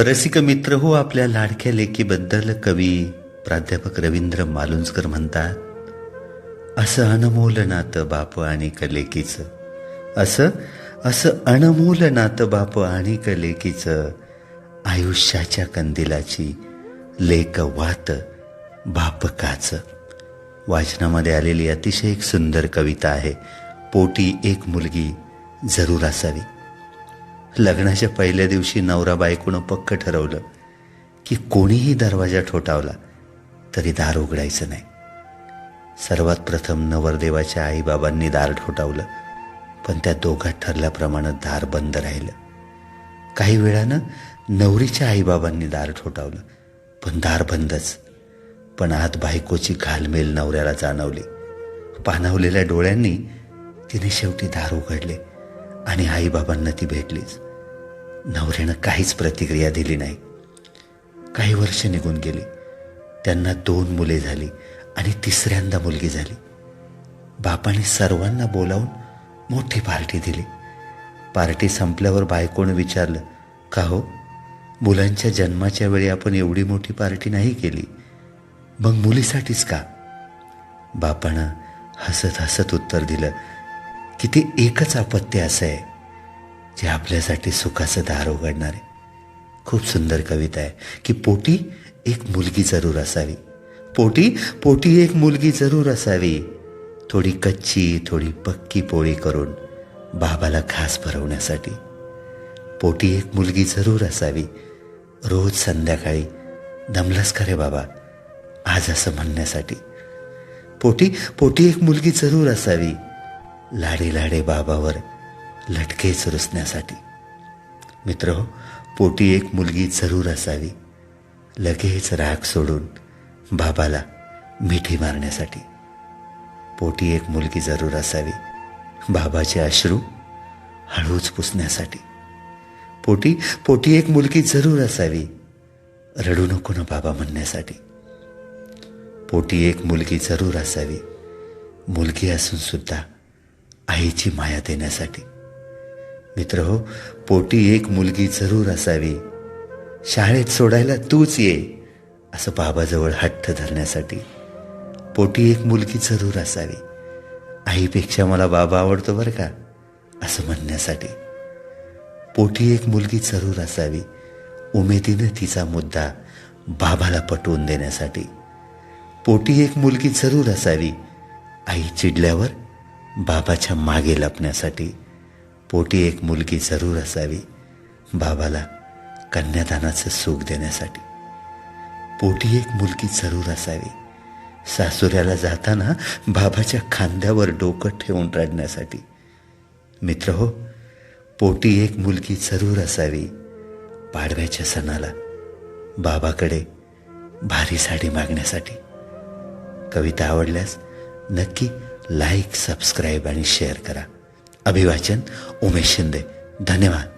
रसिक मित्र हो आपल्या लाडक्या लेकीबद्दल कवी प्राध्यापक रवींद्र मालुंजकर म्हणतात असं अनमोल नातं बाप आणि कलेकीचं असं असं अनमोल नातं बाप आणि कलेकीचं आयुष्याच्या कंदिलाची लेक वात बापकाचं. वाचनामध्ये आलेली अतिशय एक सुंदर कविता आहे पोटी एक मुलगी जरूर असावी. लग्नाच्या पहिल्या दिवशी नवरा बायकोनं पक्क ठरवलं की कोणीही दरवाजा ठोठावला तरी दार उघडायचं नाही. सर्वात प्रथम नवरदेवाच्या आईबाबांनी दार ठोठावलं पण त्या दोघात ठरल्याप्रमाणे दार बंद राहिलं. काही वेळानं नवरीच्या आईबाबांनी दार ठोठावलं पण दार बंदच. पण आत बायकोची घालमेल नवऱ्याला जाणवली. पाणावलेल्या डोळ्यांनी तिने शेवटी दार उघडले आणि आईबाबांना ती भेटलीच. नवऱ्यानं काहीच प्रतिक्रिया दिली नाही. काही वर्ष निघून गेली. त्यांना दोन मुले झाली आणि तिसऱ्यांदा मुलगी झाली. बापाने सर्वांना बोलावून मोठी पार्टी दिली. पार्टी संपल्यावर बायकोनं विचारलं का हो? मुलांच्या जन्माच्या वेळी आपण एवढी मोठी पार्टी नाही केली. मग मुलीसाठीच का? बापानं हसत हसत उत्तर दिलं की ते एकच अपत्य असं आहे. जे आपल्यासाठी सुखाचं दार उघडणार आहे. खूप सुंदर कविता आहे की पोटी एक मुलगी जरूर असावी. पोटी पोटी एक मुलगी जरूर असावी. थोडी कच्ची थोडी पक्की पोळी करून बाबाला खास भरवण्यासाठी. पोटी एक मुलगी जरूर असावी. रोज संध्याकाळी दमलस का रे बाबा आज असं म्हणण्यासाठी. पोटी पोटी एक मुलगी जरूर असावी. लाडे लाडे बाबावर लटकेच रुसण्यासाठी मित्र पोटी एक मुलगी जरूर असावी. लगेच राग सोडून बाबाला मिठी मारण्यासाठी. पोटी एक मुलगी जरूर असावी बाबाचे अश्रू हळूच पुसण्यासाठी. पोटी पोटी एक मुलगी जरूर असावी रडू नको ना बाबा म्हणण्यासाठी. पोटी एक मुलगी जरूर असावी मुलगी असून सुद्धा आईची माया देण्यासाठी. मित्र हो पोटी एक मुलगी जरूर असावी. शाळेत सोडायला तूच ये असं बाबाजवळ हट्ट धरण्यासाठी. पोटी एक मुलगी जरूर असावी. आईपेक्षा मला बाबा आवडतो बरं का असं म्हणण्यासाठी. पोटी एक मुलगी जरूर असावी उमेदीनं तिचा मुद्दा बाबाला पटवून देण्यासाठी. पोटी एक मुलगी जरूर असावी आई चिडल्यावर बाबाच्या मागे लपण्यासाठी. पोटी एक मुलगी जरूर असावी बाबाला कन्यादानाचं सुख देण्यासाठी. पोटी एक मुलगी जरूर असावी. सासुऱ्याला जाताना बाबाच्या खांद्यावर डोकं ठेवून रडण्यासाठी. मित्र हो पोटी एक मुलगी जरूर असावी. पाडव्याच्या सणाला बाबाकडे भारी साडी मागण्यासाठी. कविता आवडल्यास नक्की लाईक सबस्क्राईब आणि शेअर करा. अभिवाचन उमेश शिंदे धन्यवाद.